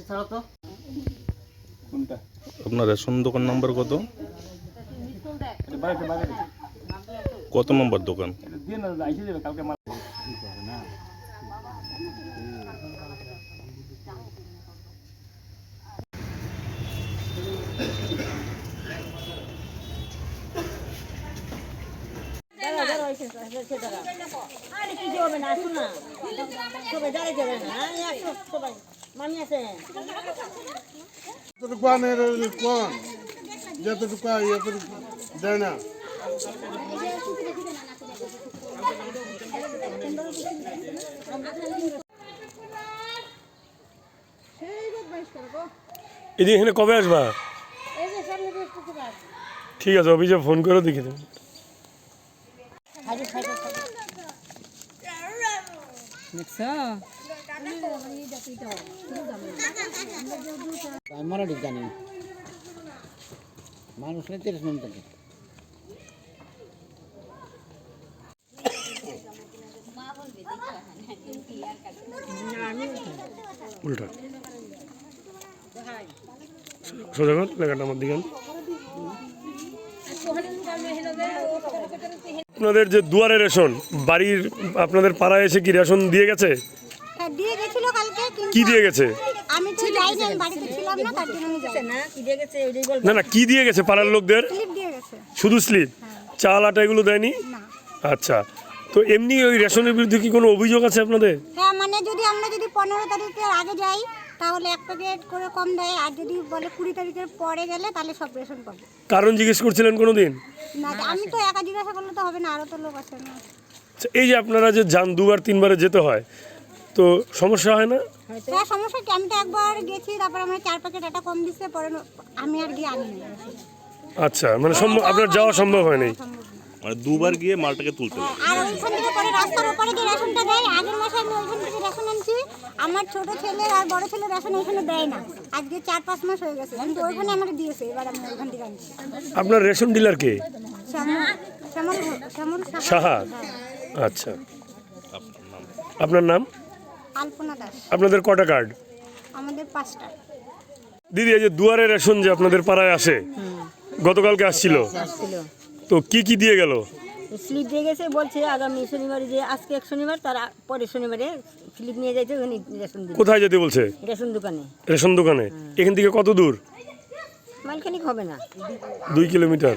ছাড়ো তো। কোনটা? আপনার রেশন দোকান নাম্বার কত? কত নম্বর দোকান এটা দিয়ে না আইসে যাবে কালকে মাল আরে কিছু হবে না আসুন না সবাই দাঁড়িয়ে যাবে না হ্যাঁ, একশো সবাই মামি আছে যতটুকু যতটুকু দেয় না। এদিকে এখানে কবে আসবা? ঠিক আছে অফিসে ফোন করে দেখে দেবো। আমরা ঠিক জানি মানুষ নেই তিরিশ মিনিট থেকে। উল্টা। সোজা কর লেখাটা আমার দিকে আপনাদের যে দুয়ারে রেশন বাড়ির আপনাদের পাড়ায় এসে কি রেশন দিয়ে গেছে? হ্যাঁ দিয়ে গেছিল কালকে কি দিয়ে গেছে? আমি তো যাইনি আমি বাড়িতে ছিলাম না তার জন্য আমি যাই না কি দিয়ে গেছে ওইটাই বলব। না না কি দিয়ে গেছে পাড়ার লোকদের? স্লিপ দিয়ে গেছে। শুধু স্লিপ? চাল আটা এগুলো দেয়নি? না। আচ্ছা তো এমনি ওই রেশনের বিরুদ্ধে কি কোনো অভিযোগ আছে আপনাদের? হ্যাঁ মানে যদি আমরা যদি পনেরো তারিখের আগে যাই তাহলে এক প্যাকেট করে কম দেয় আর যদি বলে কুড়ি তারিখের পরে গেলে তাহলে সব রেশন পাবো। কারণ জিজ্ঞেস করছিলেন কোনো দিন না আমি তো একা জিজ্ঞাসা করলে তো হবে না আরও তো লোক আছে না। আচ্ছা, এই যে আপনারা যে যান দুবার তিনবারে যেতে হয় তো সমস্যা হয় না? হ্যাঁ সমস্যা কি? আমি তো একবার গেছি তারপর আমার চার প্যাকেট একটা কম দিচ্ছে পরে ন- আমি আর গিয়ে আনি আচ্ছা মানে সম্ভব আপনার যাওয়া সম্ভব হয়নি। মানে দুবার গিয়ে মালটাকে তুলতে হবে। আর ওইখান থেকে পরে রাস্তার ওপরে যে রেশনটা দেয়। আগের মাসে আমি ওইখান থেকে রেশন আনছি। আমার ছোট ছেলে আর বড় ছেলে রেশন ওইখানে দেয় না। আজকে চার পাঁচ মাস হয়ে গেছে। কিন্তু ওইখানে আমাকে দিয়েছে এবার আমি ওইখান থেকে আনছি। আপনার রেশন ডিলার কে? সাহা। সাহা? আচ্ছা। আপনার নাম? আলপনা দাস। আপনাদের কটা কার্ড? আমাদের পাঁচটা। দিদি এই যে দুয়ারে রেশন যে আপনাদের পাড়ায় আসে গতকালকে আসছিল। আসছিল। তো কি কি দিয়ে গেল? স্লিপ দিয়ে গেছে বলছে আগামী শনিবারে যে আজকে এক শনিবার তার পরের শনিবারে স্লিপ নিয়ে যাইতে ওখানে রেশন দিবে। কোথায় যেতে বলছে? রেশন দোকানে। রেশন দোকানে। এখান থেকে কত দূর? মালখানিক হবে না। দুই কিলোমিটার।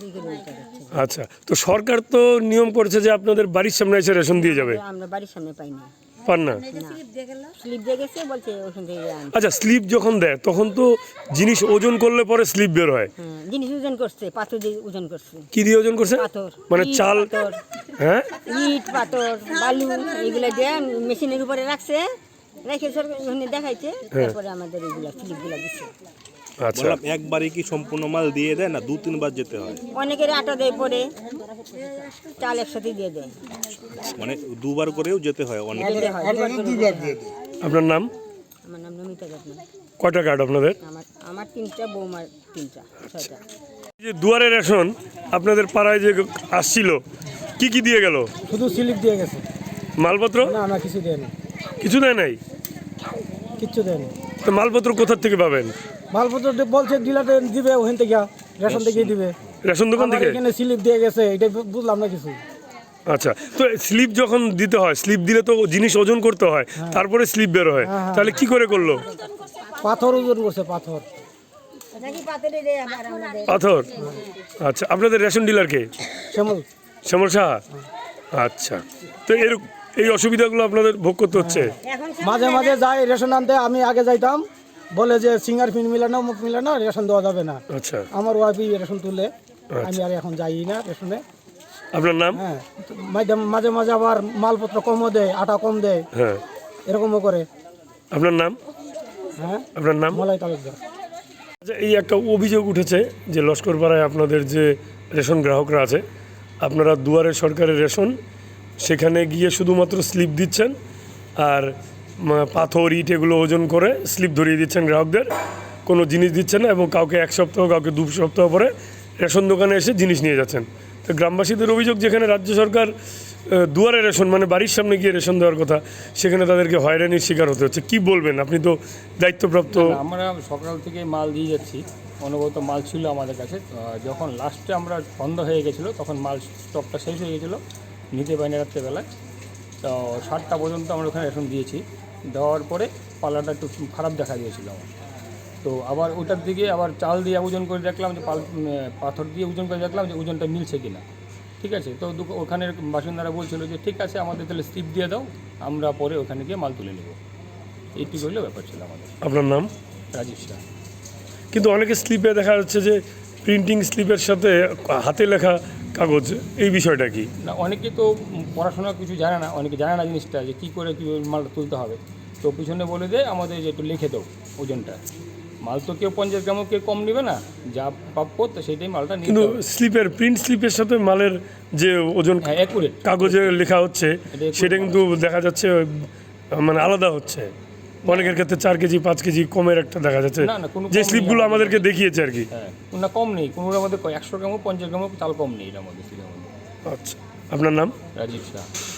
দুই কিলোমিটার আচ্ছা তো সরকার তো নিয়ম করেছে যে আপনাদের বাড়ির সামনে এসে রেশন দিয়ে যাবে। আমরা বাড়ির সামনে পাই না পান না? স্লিপ আচ্ছা স্লিপ যখন দেয় তখন তো জিনিস ওজন করলে পরে স্লিপ বের হয়। হ্যাঁ জিনিস ওজন করছে পাথর দিয়ে ওজন করছে। কি দিয়ে ওজন করছে? পাথর। মানে চাল? হ্যাঁ? ইট পাথর বালু এগুলো দিয়ে মেশিনের উপরে রাখছে রেখে সর ওখানে দেখাইছে তারপরে আমাদের এগুলো স্লিপগুলো দিচ্ছে বললাম একবারে কি সম্পূর্ণ মাল দিয়ে দেয় না? দু তিনবার যেতে হয়? অনেকের আটা দেয় পরে চাল একসাথে দিয়ে দেয়। মানে দুবার করেও যেতে হয় অনেক? আপনার নাম? আমার নাম নমিতা কয়টা কার্ড আপনাদের? আমার আমার তিনটা বৌমার তিনটা ছয়টা। এই যে দুয়ারে রেশন আপনাদের পাড়ায় যে আসছিল কি কি দিয়ে গেল? শুধু স্লিপ দিয়ে গেছে। মালপত্র? না না কিছু দেয় না কিছু দেয় নাই? কিচ্ছু দেয় না তো মালপত্র কোথার থেকে পাবেন? মালপত্র বলছে ডিলারে দিবে ওখান থেকে রেশন থেকে দিবে। রেশন দোকান থেকে? এখানে স্লিপ দিয়ে গেছে এটা বুঝলাম না কিছু। আচ্ছা তো স্লিপ যখন দিতে হয় স্লিপ দিলে তো জিনিস ওজন করতে হয় তারপরে স্লিপ বের হয়। তাহলে কি করে করল? পাথর ওজন করছে পাথর। পাথর? আচ্ছা আপনাদের রেশন ডিলার কে? শ্যামল। শ্যামল সাহা? আচ্ছা তো এর এই অসুবিধাগুলো আপনাদের ভোগ করতে হচ্ছে? মাঝে মাঝে যাই রেশন আনতে আমি আগে যাইতাম। বলে যে সিঙ্গার পিন মিলানো মুখ মিলানো রেশন দেওয়া যাবে না। আচ্ছা। আমার ওয়াইফই রেশন তুলে। আমি আর এখন যাই না রেশনে। আপনার নাম? হ্যাঁ। মাঝে মাঝে আবার মালপত্র কমও দেয় আটা কম দেয়। হ্যাঁ। এরকমও করে। আপনার নাম? হ্যাঁ। আপনার নাম? মলাই তালুকদার। আচ্ছা এই একটা অভিযোগ উঠেছে যে লস্করপাড়ায় আপনাদের যে রেশন গ্রাহকরা আছে আপনারা দুয়ারে সরকারের রেশন সেখানে গিয়ে শুধুমাত্র স্লিপ দিচ্ছেন আর পাথর, ইট এগুলো ওজন করে স্লিপ ধরিয়ে দিচ্ছেন গ্রাহকদের। কোনো জিনিস দিচ্ছেন না এবং কাউকে এক সপ্তাহ, কাউকে দু সপ্তাহ পরে রেশন দোকানে এসে জিনিস নিয়ে যাচ্ছেন। তো গ্রামবাসীদের অভিযোগ যেখানে রাজ্য সরকার দুয়ারে রেশন মানে বাড়ির সামনে গিয়ে রেশন দেওয়ার কথা, সেখানে তাদেরকে হয়রানির শিকার হতে হচ্ছে। কি বলবেন? আপনি তো দায়িত্বপ্রাপ্ত আমরা সকাল থেকে মাল দিয়ে যাচ্ছি। অনুগত মাল ছিল আমাদের কাছে। যখন লাস্টে আমরা বন্ধ হয়ে গেছিল, তখন মাল স্টকটা শেষ হয়ে গেছিল। নিতে পারিনি রাত্রেবেলায়। তো সাতটা পর্যন্ত আমরা ওখানে রেশন দিয়েছি। দেওয়ার পরে পাল্লাটা একটু খারাপ দেখা দিয়েছিল আমার। তো আবার ওটার দিকে আবার চাল দিয়ে ওজন করে দেখলাম যে পাল পাথর দিয়ে ওজন করে দেখলাম যে ওজনটা মিলছে কিনা। ঠিক আছে? তো ওখানের বাসিন্দারা বলছিল যে ঠিক আছে আমাদের তাহলে স্লিপ দিয়ে দাও আমরা পরে ওখানে গিয়ে মাল তুলে নেব। এইটুকু হলো ব্যাপার ছিল আমাদের। আপনার নাম? রাজীব শাহ কিন্তু অনেকে স্লিপে দেখা যাচ্ছে যে প্রিন্টিং স্লিপের সাথে হাতে লেখা কাগজ এই বিষয়টা কি? না অনেকে তো পড়াশোনা কিছু জানে না অনেকে জানে না জিনিসটা যে কী করে কী মালটা তুলতে হবে। তো পিছনে বলে দেয় আমাদের যে একটু লিখে দাও ওজনটা। মাল তো কেউ পঞ্চাশ গ্রামও কেউ কম নেবে না যা প্রাপ্য তো সেটাই মালটা কিন্তু স্লিপের প্রিন্ট স্লিপের সাথে মালের যে ওজন হ্যাঁ কাগজে লেখা হচ্ছে সেটা কিন্তু দেখা যাচ্ছে মানে আলাদা হচ্ছে। অনেকের ক্ষেত্রে চার কেজি পাঁচ কেজি কমের একটা দেখা যাচ্ছে। যে স্লিপগুলো আমাদেরকে দেখিয়েছে আর কি। হ্যাঁ না কম নেই। কোনো আমাদের একশো গ্রামও পঞ্চাশ গ্রামও চাল কম নেই এটার মধ্যে। আচ্ছা। আপনার নাম? রাজীব শাহ।